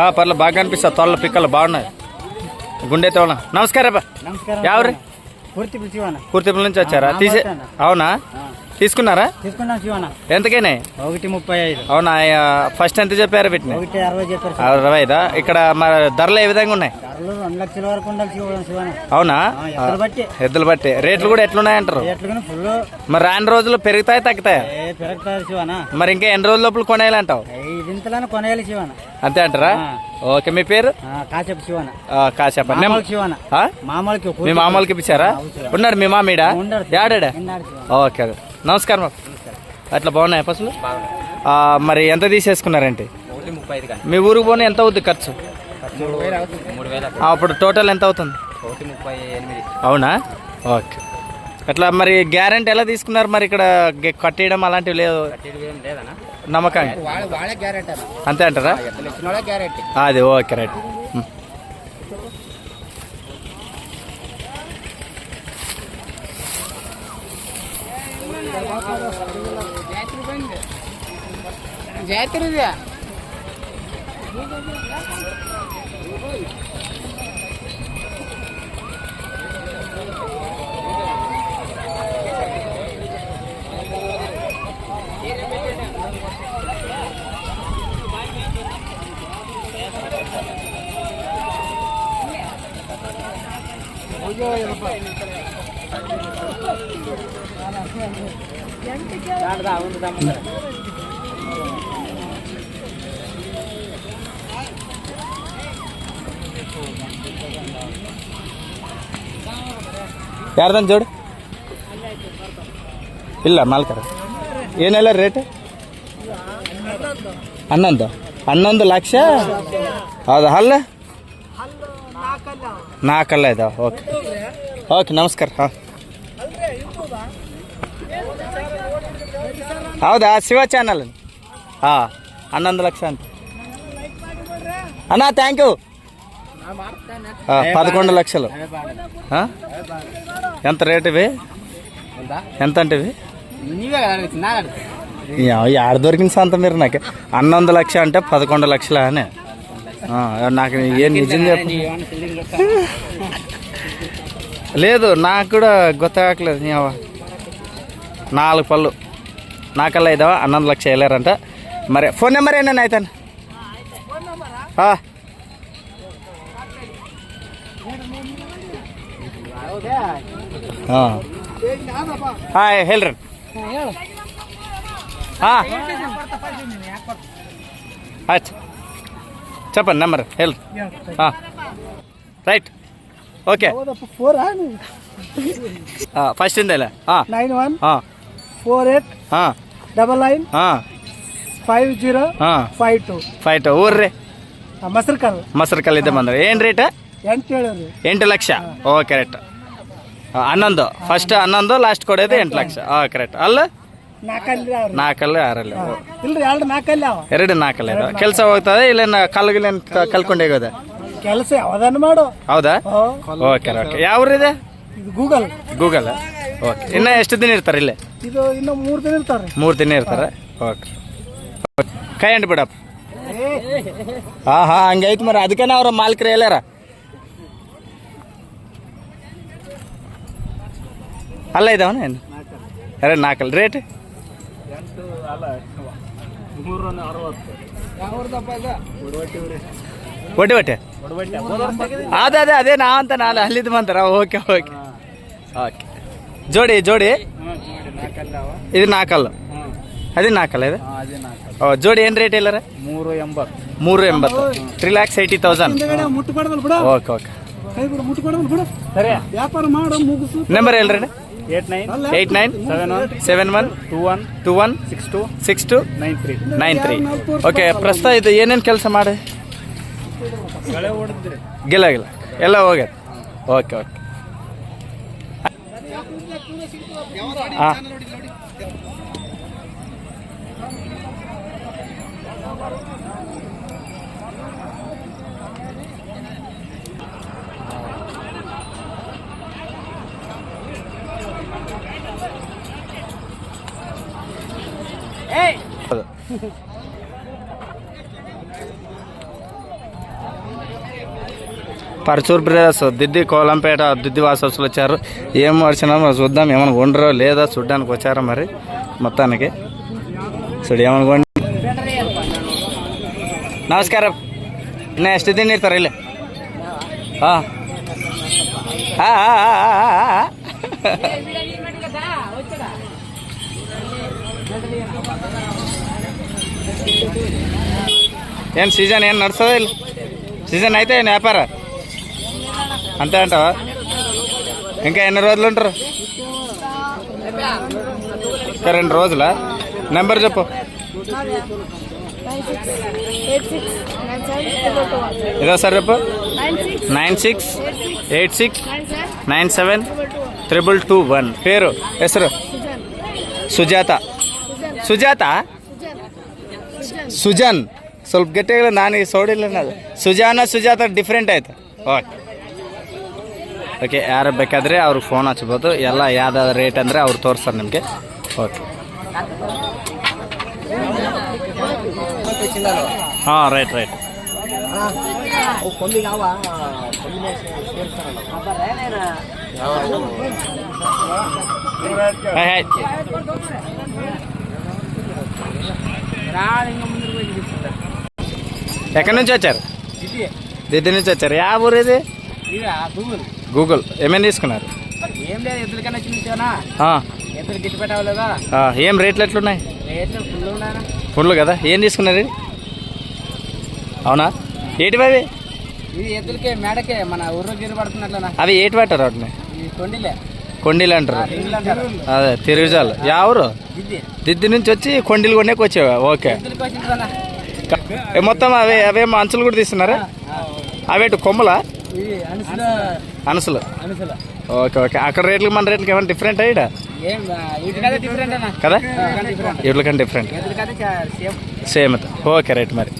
ఆ, పర్లేదు బాగా అనిపిస్తా. తోళ్ళ పిక్కలు బాగున్నాయి. గుండె తోళ్ళ. నమస్కారం ఎవరు? కుర్తిపుల నుంచి వచ్చారా? తీసే. అవునా? తీసుకున్నారా? ఎంతకైనా? ఒకటి ముప్పై ఐదు. అవునా? ఫస్ట్ ఎంత చెప్పారు వీటిని? ఒకటి అరవై ఐదా? ఇక్కడ మరి ధరలు ఏ విధంగా ఉన్నాయి? అవునా? ఎద్దులు బట్టి. రేట్లు కూడా ఎట్లున్నాయంటారు ఎట్లుగా ఫుల్ మరి రాని రోజులు పెరుగుతాయి తగ్గుతాయా? మరి ఇంకా ఎన్ని రోజుల లోపల కొనేయాలంటావు? ఇంతలోనే కొనేయాలి శివన. అంతే అంటారా. ఓకే మీ పేరు? కాసేపు శివన. ఆ, కాసేప శివన? మామూలుకి మీ మామూలుకి ఇప్పించారా? ఉన్నాడు మీ మామీడా? శివన. ఓకే నమస్కారం. అట్లా బాగున్నాయి పసులు? ఆ, మరి ఎంత తీసేసుకున్నారేంటి? మీ ఊరికి పోనీ ఎంత ఖర్చు? అవుతుంది. ఆ, అప్పుడు టోటల్ ఎంత అవుతుంది? అవునా? ఓకే. అట్లా మరి గ్యారెంటీ ఎలా తీసుకున్నారు మరి ఇక్కడ? కట్టేయడం అలాంటివి లేదు నమ్మకంగా వాళ్ళ వాళ్ళే గ్యారెంటీ అన్న అంతే అంటారా ఎట్లా ఇచ్చిన వాళ్ళే గ్యారెంటీ అది ఓకే రైట్ ఉం. ಯಾರ್ದನ್ ಜೋಡಿ? ಇಲ್ಲ ಮಾಲ್ಕರ. ಏನೆಲ್ಲ ರೇಟ್ ಹನ್ನೊಂದು. ಹನ್ನೊಂದು ಲಕ್ಷ? ಹೌದಾ ಅಲ್ಲ ನಾಲ್ಕಲ್ಲ ಇದಾವೆ ಓಕೆ ಓಕೆ ನಮಸ್ಕಾರ ಹಾಂ ಹೌದಾ ಶಿವ ಚಾನಲ್ ಹಾಂ ಹನ್ನೊಂದು ಲಕ್ಷ ಅಂತ ಅಣ್ಣ థ్యాంక్ యూ పదకొండు లక్షలు ఆ? ఎంత రేట్ ఇవి ఎంత అంటే ఇవి నీవే కదా అడిగింది, నాకు అడుగుతుంది. యా- యాడ దొరికిన సంత మీరు నాకు హన్నొందు లక్ష అంటే పదకొండు లక్షల అని ఆ, నాకు ఏం నిజం చెప్పు నీ ఏమన్నా ఫీలింగ్ ఉందా? లేదు నాకు కూడా గుర్తకాకలేదు నీ అవ్వ. నాలుగు పళ్ళు నాకల్లా ఇదావా హన్నొందు లక్ష వెళ్ళారంట మరి ఫోన్ నెంబర్ ఏంటండి అయితే ಹಾಂ ಹೇಳ್ರಿ ಹಾಂ ಆಯ್ತು చెప్పండి నెంబర్ ಹೇಳ್ರಿ ಹಾಂ right okay four first ఇందేలే nine one ಹಾಂ ఫోర్ ఎయిట్ ಹಾಂ డబల్ నైన్ ಹಾಂ ఫైవ్ జీరో ಹಾಂ ಫೈವ್ ಟು ಫೈಟ್ ಊರ್ರಿ ಮೊಸರು ಕಲ್ ಮೊಸರು ಕಲ್ಲಿದ್ದೆ ಬಂದ್ರೆ ಏನು ರೇಟ್ ಎಂಟು ಹೇಳೋರು ಎಂಟು ಲಕ್ಷ ಓಕೆ ರೈಟ್ ಹನ್ನೊಂದು ಫಸ್ಟ್ ಹನ್ನೊಂದು ಲಾಸ್ಟ್ ಕೊಡೋದು ಎಂಟು ಲಕ್ಷ ಓಕೆ ರೈಟ್ ಅಲ್ಲ ನಾಲ್ಕಲ್ಲಿ ಆರಲ್ಲಿ ಇಲ್ರಿ ಎರಡು ನಾಲ್ಕಲ್ಲಿ ಅವ ಎರಡು ನಾಲ್ಕಲ್ಲ ಕೆಲಸ ಹೋಗ್ತದೆ ಇಲ್ಲ ಕಲ್ಗಿಲೇನು ಕಲ್ಕೊಂಡು ಹೋಗೋದೆ? ಕೆಲಸ ಯಾವ್ದನ್ನು ಮಾಡು. ಹೌದಾ? Okay okay. ಯಾವ ಇದೆ ಇದು ಗೂಗಲ್. ಗೂಗಲ್. ಓಕೆ. ಇನ್ನ ಎಷ್ಟು ದಿನ ಇರ್ತಾರೆ ಇಲ್ಲೇ? ಇದು ಇನ್ನು ಮೂರು ದಿನ ಇರ್ತಾರೆ. ಮೂರು ದಿನ ಇರ್ತಾರೆ? ಓಕೆ. ಕೈ ಹಂಡ್ ಬಿಡಪ್ಪ. ಹಾ ಹಾಂ ಹಂಗೈತೆ ಮರ ಅದಕ್ಕೆ ಅವ್ರ ಮಾಲಕರು ಎಲ್ಲಾರ ಅಲ್ಲ ಇದಾವನ ಏನು? ಎರಡು ನಾಲ್ಕಲ್ಲ. ರೇಟ್? ಒಡ್ಡಿ ಒಟ್ಟೆ ಅದೇ ಅದೇ ಅದೇ ನಾ ಅಂತ ನಾಳೆ ಅಲ್ಲಿದ್ದು ಬಂತಾರ. Okay okay. ಓಕೆ. ಜೋಡಿ ಜೋಡಿ. ಇದು ನಾಲ್ಕಲ್ಲು? ಅದೇ ನಾಲ್ಕಲ್ಲ ಇದು? ಓ ಜೋಡಿ ಏನು ರೇಟ್ ಇಲ್ಲಾರ ಮೂರು ಎಂಬತ್ತು. ಮೂರು ಎಂಬತ್ತು. Three lakhs eighty thousand okay okay. ಕೈ ಬಿಡು ಮುಟ್ಟುಕೊಡದಲ್ಲ ಬಿಡು ಸರಿ ವ್ಯಾಪಾರ ಮಾಡು ಮುಗಿಸು. ನಂಬರ್ ಹೇಳ್ರಿ eight nine eight nine seven one seven one two one two one six two six two nine three nine three okay ಪ್ರಸ್ತುತ ಇದು ಏನೇನು ಕೆಲಸ ಮಾಡಿ? ಗಿಲ್ಲ ಗಿಲ್ಲ ಎಲ್ಲ ಹೋಗ್ಯದ. ಓಕೆ ಓಕೆ ಹಾಂ పరచూరు బ్రదర్స్ దిద్ది కోలంపేట దిద్ది వాసస్సులు వచ్చారు. ఏం వచ్చినామో చూద్దాం ఏమైనా ఉండరో లేదా చూడ్డానికి వచ్చారా మరి మొత్తానికి? చూడు ఏమనుకోండి. నమస్కారం. నేను ఎస్ట్ దీన్ని ఇస్తారు ಏನು సీజన్ ఏం నడుస్తుందా ಇಲ್ಲಿ సీజన్ అయితే ఏం వ్యాపార అంతే అంటావా ఇంకా ఎన్ని రోజులు ఉంటారు ఇంకా రెండు రోజులా నెంబర్ చెప్పు nine six eight six nine seven triple two one ఇదో సార్ చెప్పు nine six nine six eight six eight six nine seven nine seven triple two one triple two one పేరు ಹೆಸರು సుజన్ ಸುಜಾತ ಸುಜನ್. ಸ್ವಲ್ಪ ಗಟ್ಟಿಯಾಗಲ್ಲ, ನಾನು ಸೌಡಿಲ್ಲ ನಾನು ಸುಜಾನ, ಸುಜಾತ ಡಿಫ್ರೆಂಟ್ ಆಯ್ತು. ಓಕೆ. ಓಕೆ, ಯಾರು ಬೇಕಾದರೆ ಅವ್ರಿಗೆ ಫೋನ್ ಹಚ್ಬೋದು. ಎಲ್ಲ ಯಾವ್ದಾದ್ರು ರೇಟ್ ಅಂದರೆ ಅವ್ರು ತೋರಿಸ್ತಾರೆ ನಿಮಗೆ. ಓಕೆ. ಹಾಂ ರೈಟ್ ರೈಟ್ ಆಯ್ತು ఎక్కడి నుంచి వచ్చారు? దిద్ది నుంచి వచ్చారు. యా ఊరు ఇది? గూగుల్. ఏమేమి తీసుకున్నారు? ఏం లేదు ఎద్దులకన్నా చిన్న ఆ, ఎద్దులు గిట్టు పెట్టావలేదా? ఏం రేట్లు ఎట్లున్నాయి? రేట్లు ఫుల్ ఉన్నాయన ఫుల్ కదా. ఏం తీసుకున్నారు? అవునా? ఏటి అవి? ఇది ఎద్దులకే మేడకే మన ఊర్లో గిరి పడుతున్నట్లనా? అవి ఏటి పెట్టారు వాటిని? తొండిలే. కొండీలు అంటారు. అదే తిరుగుజాలు ఇది దిద్ది. నుంచి వచ్చి కొండీలు కొనేకి వచ్చావా? ఓకే. మొత్తం అవే అవేమో అంచులు కూడా తీస్తున్నారా? అవేటు కొమ్మలా? అనుసుల. Okay okay. అక్కడ రేట్లకి మన రేట్లకి ఏమైనా డిఫరెంట్ అయ్యా కదా? వీటికన్నా డిఫరెంట్ సేమ్. ఓకే రైట్ మరి.